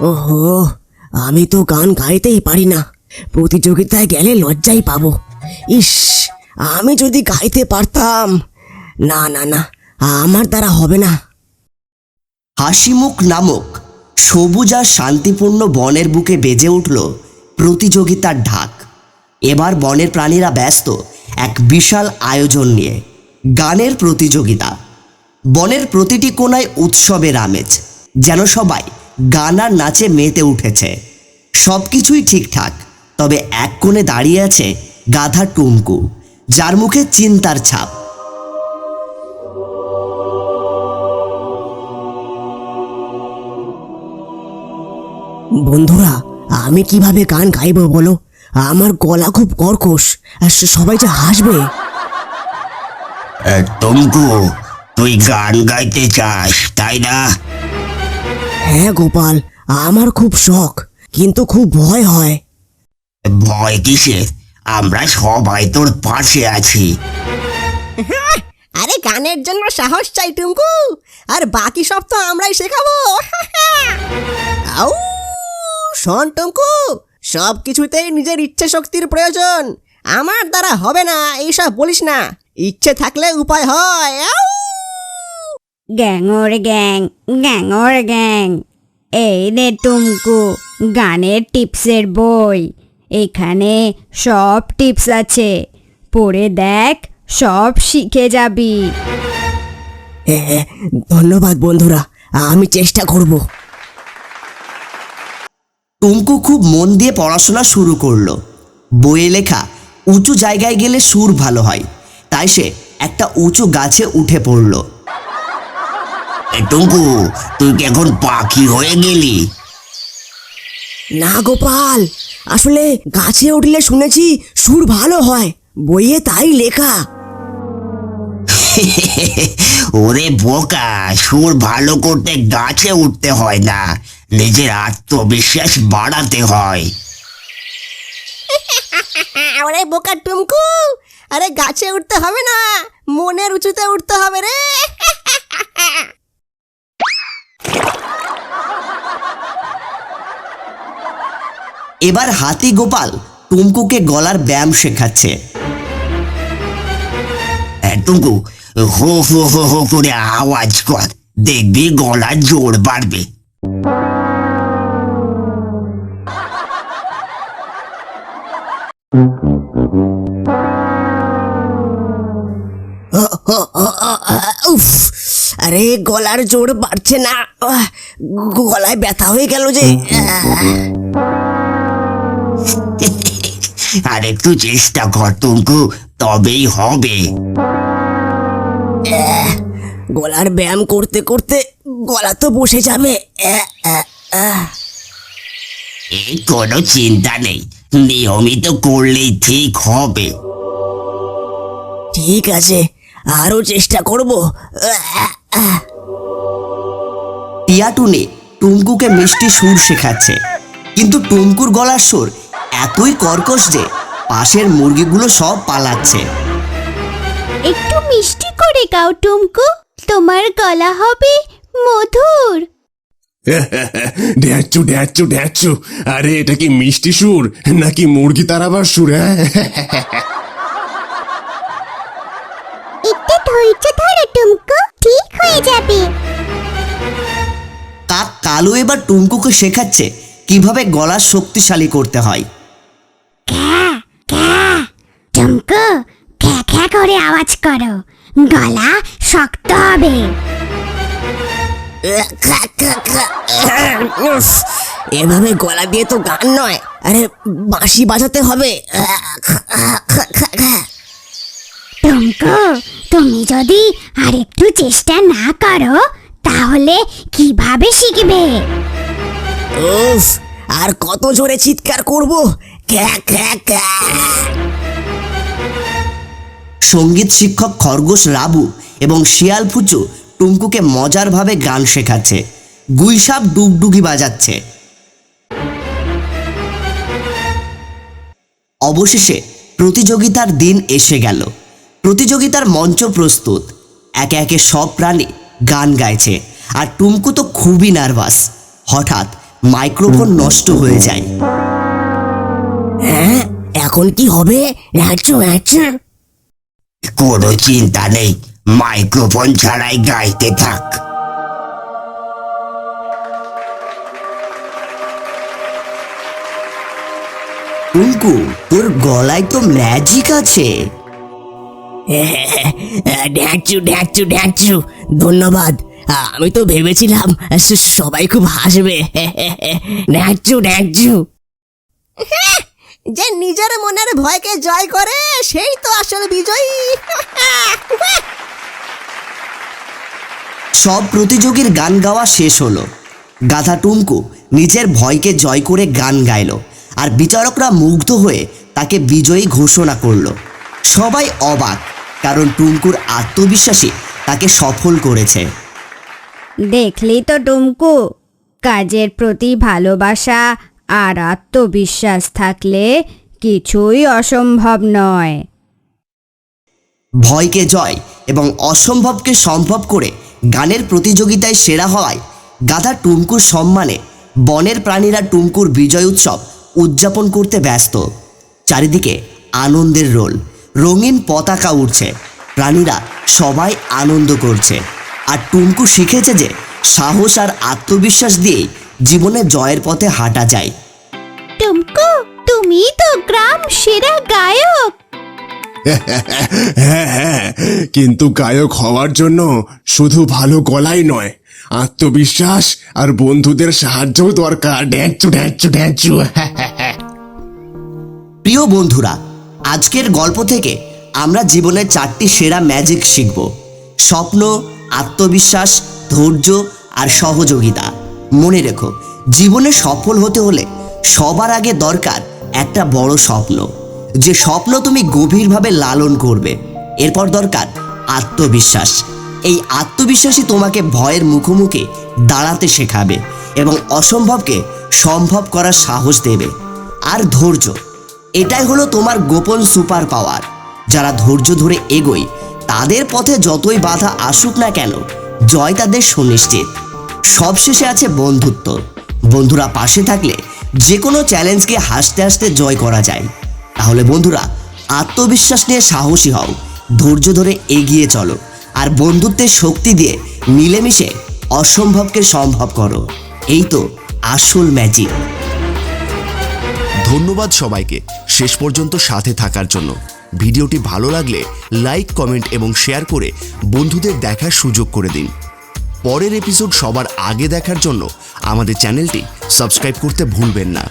ওহো, আমি তো গান গাইতেই পারি না। প্রতিযোগিতায় গেলে লজ্জাই পাবো। ইস, আমি যদি গাইতে পারতাম। না না না, আমার দ্বারা হবে না। হাসিমুখ নামক সবুজ আর শান্তিপূর্ণ বনের বুকে বেজে উঠল প্রতিযোগিতার ঢাক। এবার বনের প্রাণীরা ব্যস্ত এক বিশাল আয়োজন নিয়ে গানের প্রতিযোগিতা। বনের প্রতিটি কোনায় উৎসবের আমেজ, যেন সবাই গান আর নাচে মেতে উঠেছে। সব কিছুই ঠিকঠাক তবে এক কোণে দাঁড়িয়ে আছে গাধা টুমকু যার মুখে চিন্তার ছাপ। বন্ধুরা আমি কীভাবে গান গাইবো বলো? আমার গলা খুব কর্কশ আর স- সবাই যে হাসবে। টঙ্কু তুই গান গাইতে চাস তাই না? হ্যাঁ গোপাল আমার খুব শখ কিন্তু খুব ভয় হয়। ভয় কিসের? আমরা সবাই তোর পাশে আছি। আরে গানের জন্য সাহস চাই টুমকু আর বাকি সব তো আমরাই শেখাবো। আউ শোন টুমকু সব কিছুতেই নিজের ইচ্ছে শক্তির প্রয়োজন। আমার দ্বারা হবে না এইসব বলিস না। ইচ্ছে থাকলে উপায় হয় আউ। গ্যাংর গ্যাং গ্যাংর গ্যাং এই রে টুমকু গানের টিপসের বই এখানে সব টিপস আছে পড়ে দেখ সব শিখে যাবি হ্যাঁ ধন্যবাদ বন্ধুরা আমি চেষ্টা করব। টুমকু খুব মন দিয়ে পড়াশোনা শুরু করল। বইয়ে লেখা উঁচু জায়গায় গেলে সুর ভালো হয়। তাই সে একটা উঁচু গাছে উঠে পড়ল। এ টঙ্কু তুই কি এখন পাখি হয়ে গেলি? না গোপাল আসলে গাছে উঠলে শুনেছি সুর ভালো হয় বইয়ে তাই লেখা। ওরে বোকা সুর ভালো করতে গাছে উঠতে হয় না নিজের আত্মবিশ্বাস বাড়াতে হয়। আরে বোকা টুমকু আরে গাছে উঠতে হবে না মনের উঁচুতে উঠতে হবে রে। এবার হাতি গোপাল টুমকুকে গলার ব্যায়াম শেখাচ্ছে। টুকু হো হো হো হো করে আওয়াজ কর। দেখবি গলার জোর বাড়বে। উফ আরে গলার জোর বাড়ছে না। গলায় ব্যথা হয়ে গেল যে। আর একটু চেষ্টা কর টুকু তবেই হবে। গলার ব্যায়াম করতে করতে গলা তো বসে যাবে। এই কোনো চিন্তা নেই নিয়মিত করলেই ঠিক হবে। ঠিক আছে আরও চেষ্টা করব। টিয়াটুনে টুমকুকে মিষ্টি সুর শেখাচ্ছে। কিন্তু টুমকুর গলার সুর এতই কর্কশ যে পাশের মুরগিগুলো সব পালাচ্ছে। একটু মিষ্টি করে গাও টুমকু তোমার গলা হবে মধুর। ড্যাচু ড্যাচু ড্যাচু। আরে এটা কি মিষ্টি সুর? নাকি মুরগি তারাবার সুর হ্যাঁ? একটু ধৈর্য ধরো টুমকু ঠিক হয়ে যাবে। কালু এবার টুমকুকে শেখাচ্ছে কীভাবে গলা শক্তিশালী করতে হয়। টুমকু খ্যা খ্যা করে আওয়াজ করো। গলা শক্ত হবে। এভাবে গলা দিয়ে তো গান নয়। আরে বাঁশি বাজাতে হবে। টুমকু তুমি যদি আর একটু চেষ্টা না করো তাহলে কীভাবে শিখবে? উফ, আর কত জোরে চিৎকার করব? সংগীত শিক্ষক খরগোশ রাবু এবং শিয়াল ফুচু টুমকুকে মজারভাবে গান শেখাচ্ছে। গুইসাপ ডুগডুগি বাজাচ্ছে। অবশেষে প্রতিযোগিতার দিন এসে গেল। প্রতিযোগিতার মঞ্চ প্রস্তুত। একে একে সব প্রাণী গান গাইছে। আর টুমকু তো খুবই নার্ভাস। হঠাৎ মাইক্রোফোন নষ্ট হয়ে যায়। হ্যাঁ এখন কি হবে? কোনো চিন্তা নেই। মাইক্রোফোন ছাড়াই গাইতে থাক। টুঙ্কু তোর গলায় তো ম্যাজিক আছে। ড্যাকচু ড্যাকচু ড্যাকচু ধন্যবাদ। আমি তো ভেবেছিলাম সবাই খুব হাসবে। ড্যাকচু ড্যাকচু যে নিজের মনের ভয়কে জয় করে সেই তো আসল বিজয়ী। সব প্রতিযোগীর গান গাওয়া শেষ হলো। গাধা টুমকু নিজের ভয়কে জয় করে গান গাইল আর বিচারকরা মুগ্ধ হয়ে তাকে বিজয়ী ঘোষণা করল। সবাই অবাক। কারণ টুমকুর আত্মবিশ্বাসী তাকে সফল করেছে। দেখলি তো টুমকু কাজের প্রতি ভালোবাসা আর আত্মবিশ্বাস থাকলে কিছুই অসম্ভব নয়। ভয়কে জয় এবং অসম্ভবকে সম্ভব করে গানের প্রতিযোগিতায় সেরা হওয়ায় গাধা টুমকুর সম্মানে বনের প্রাণীরা টুমকুর বিজয় উৎসব উদযাপন করতে ব্যস্ত। চারিদিকে আনন্দের রোল। রঙিন পতাকা উঠছে প্রাণীরা সবাই আনন্দ করছে। আর টুমকু শিখেছে যে সাহস আর আত্মবিশ্বাস দিয়েই জীবনে জয়ের পথে হাঁটা যায়। টুমকু তুমি তো গ্রাম সেরা গায়ক। হ্যাঁ হ্যাঁ কিন্তু গায়ক হওয়ার জন্য শুধু ভালো গলাই নয় আত্মবিশ্বাস আর বন্ধুদের সাহায্যও দরকার। ড্যাঁচু ড্যাঁচু ড্যাঁচু প্রিয় বন্ধুরা আজকের গল্প থেকে আমরা জীবনের চারটি সেরা ম্যাজিক শিখব। স্বপ্ন, আত্মবিশ্বাস, ধৈর্য আর সহযোগিতা। মনে রেখো, জীবনে সফল হতে হলে সবার আগে দরকার একটা বড় স্বপ্ন। যে স্বপ্ন তুমি গভীরভাবে লালন করবে। এরপর দরকার আত্মবিশ্বাস। এই আত্মবিশ্বাসই তোমাকে ভয়ের মুখোমুখি দাঁড়াতে শেখাবে এবং অসম্ভবকে সম্ভব করার সাহস দেবে। আর ধৈর্য এটাই হলো তোমার গোপন সুপার পাওয়ার। যারা ধৈর্য ধরে এগোয়, তাদের পথে যতই বাধা আসুক না কেন, জয় তাদের সুনিশ্চিত। সবশেষে আছে বন্ধুত্ব। বন্ধুরা পাশে থাকলে যে কোনো চ্যালেঞ্জকে হাসতে হাসতে জয় করা যায়। তাহলে বন্ধুরা, আত্মবিশ্বাস নিয়ে সাহসী হও, ধৈর্য ধরে এগিয়ে চলো, আর বন্ধুত্বের শক্তি দিয়ে মিলেমিশে অসম্ভবকে সম্ভব করো। এই তো আসল ম্যাজিক ধন্যবাদ সবাইকে। শেষ পর্যন্ত সাথে থাকার জন্য। ভিডিওটি ভালো লাগলে লাইক, কমেন্ট এবং শেয়ার করে বন্ধুদের দেখার সুযোগ করে দিন। পরের এপিসোড সবার আগে দেখার জন্য আমাদের চ্যানেলটি সাবস্ক্রাইব করতে ভুলবেন না।